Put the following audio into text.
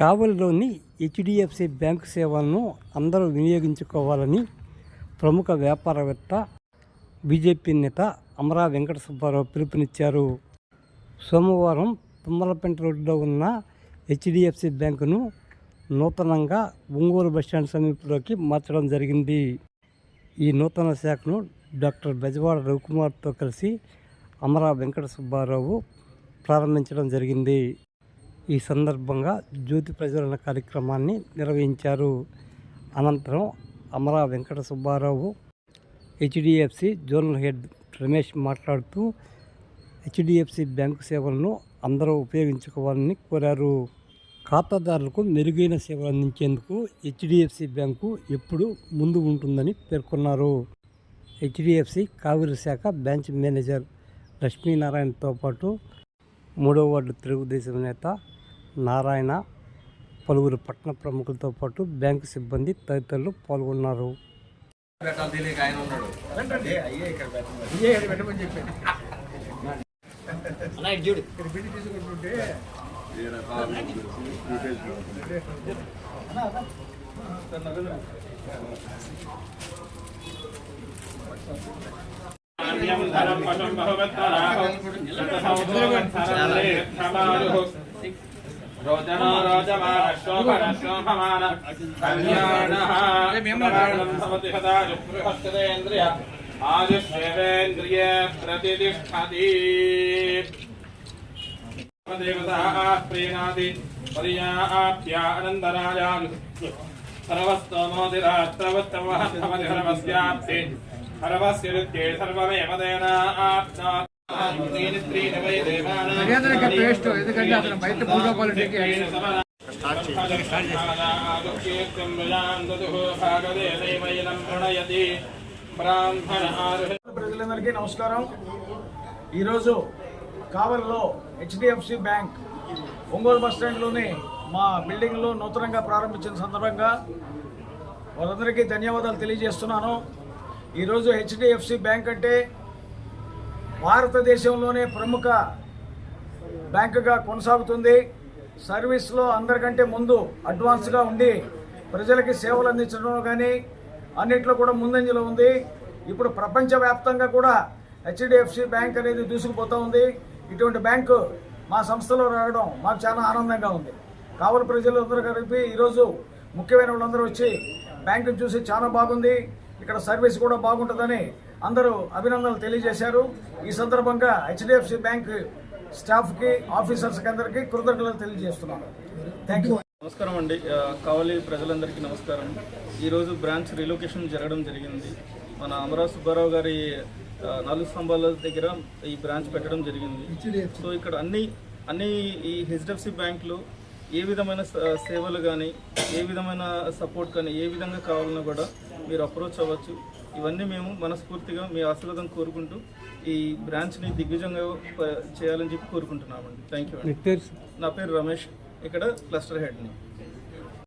కావలిలోని HDFC bank సేవలను అందరూ వినియోగించుకోవాలని ప్రముఖ వ్యాపారవేత్త బీజేపీ నేత అమరా వెంకట సుబ్బారావు పిలుపునిచ్చారు. సోమవారం తుమ్మలపేంట రోడ్డులో ఉన్న హెచ్డిఎఫ్సి బ్యాంకును నూతనంగా ఒంగోలు బస్టాండ్ సమీపంలోకి మార్చడం జరిగింది. ఈ నూతన శాఖను డాక్టర్ బెజవాడ రవికుమార్తో కలిసి అమరా వెంకట సుబ్బారావు ప్రారంభించడం జరిగింది. ఈ సందర్భంగా జ్యోతి ప్రజ్వలన కార్యక్రమాన్ని నిర్వహించారు. అనంతరం Amara Venkata Subbarao HDFC zonal head Ramesh మాట్లాడుతూ హెచ్డిఎఫ్సి బ్యాంకు సేవలను అందరూ ఉపయోగించుకోవాలని కోరారు. ఖాతాదారులకు మెరుగైన సేవలు అందించేందుకు హెచ్డిఎఫ్సి బ్యాంకు ఎప్పుడు ముందు ఉంటుందని పేర్కొన్నారు. హెచ్డిఎఫ్సి కావిరి శాఖ బ్రాంచ్ మేనేజర్ లక్ష్మీనారాయణతో పాటు మూడో వార్డు తెలుగుదేశం నేత నారాయణ పలువురు పట్టణ ప్రముఖులతో పాటు బ్యాంకు సిబ్బంది తదితరులు పాల్గొన్నారు. పెట్టాలి తెలియక ఆయన ఉన్నాడు రోచనో రోచమాన శోభన శోభమాన కళ్యాణః ప్రమాణం భవతి సదా బృహస్పతేంద్రియ ఆయుష్యేంద్రియ ప్రతిష్టతి దేవతాः ప్రీణాది పర్యాప్యానందరాజాను సర్వస్తోమోదిరాత్రవత్తమః మర్యాదలకి పేస్ట్ ఎందుకంటే అతను బయట మూడు రూపాయలు ప్రజలందరికీ నమస్కారం. ఈరోజు కావలిలో హెచ్డిఎఫ్సి బ్యాంక్ ఒంగోలు బస్ స్టాండ్లోని మా బిల్డింగ్లో నూతనంగా ప్రారంభించిన సందర్భంగా వారందరికీ ధన్యవాదాలు తెలియజేస్తున్నాను. ఈరోజు హెచ్డిఎఫ్సి బ్యాంక్ అంటే భారతదేశంలోనే ప్రముఖ బ్యాంకుగా కొనసాగుతుంది. సర్వీస్లో అందరికంటే ముందు అడ్వాన్స్గా ఉండి ప్రజలకి సేవలు అందించడంలో కానీ అన్నిట్లో కూడా ముందంజలో ఉంది. ఇప్పుడు ప్రపంచవ్యాప్తంగా కూడా హెచ్డిఎఫ్సి బ్యాంక్ అనేది దూసుకుపోతూ ఉంది. ఇటువంటి బ్యాంకు మా సంస్థలో రావడం మాకు చాలా ఆనందంగా ఉంది. కావలి ప్రజలు అందరూ కలిపి ఈరోజు ముఖ్యమైన వాళ్ళందరూ వచ్చి బ్యాంకును చూసి చాలా బాగుంది. ఇక్కడ సర్వీస్ కూడా బాగుంటుందని అందరూ అభినందనలు తెలియజేశారు. ఈ సందర్భంగా హెచ్డిఎఫ్సి బ్యాంక్ స్టాఫ్కి ఆఫీసర్స్కి అందరికీ కృతజ్ఞతలు తెలియజేస్తున్నాను. థ్యాంక్ యూ నమస్కారం అండి. కావలి ప్రజలందరికీ నమస్కారం. ఈరోజు బ్రాంచ్ రిలొకేషన్ జరగడం జరిగింది. మన అమరా సుబ్బారావు గారి నాలుగు స్తంభాల దగ్గర ఈ బ్రాంచ్ పెట్టడం జరిగింది. సో ఇక్కడ అన్ని అన్ని ఈ హెచ్డిఎఫ్సి బ్యాంకులు ఏ విధమైన సేవలు కానీ ఏ విధమైన సపోర్ట్ కానీ ఏ విధంగా కావాలన్నా కూడా మీరు అప్రోచ్ అవ్వచ్చు. ఇవన్నీ మేము మనస్ఫూర్తిగా మీ ఆశీర్వాదం కోరుకుంటూ ఈ బ్రాంచ్ని దిగ్విజంగా చేయాలని చెప్పి కోరుకుంటున్నామండి. థ్యాంక్ యూ పేరు నా పేరు రమేష్. ఇక్కడ క్లస్టర్ హెడ్ని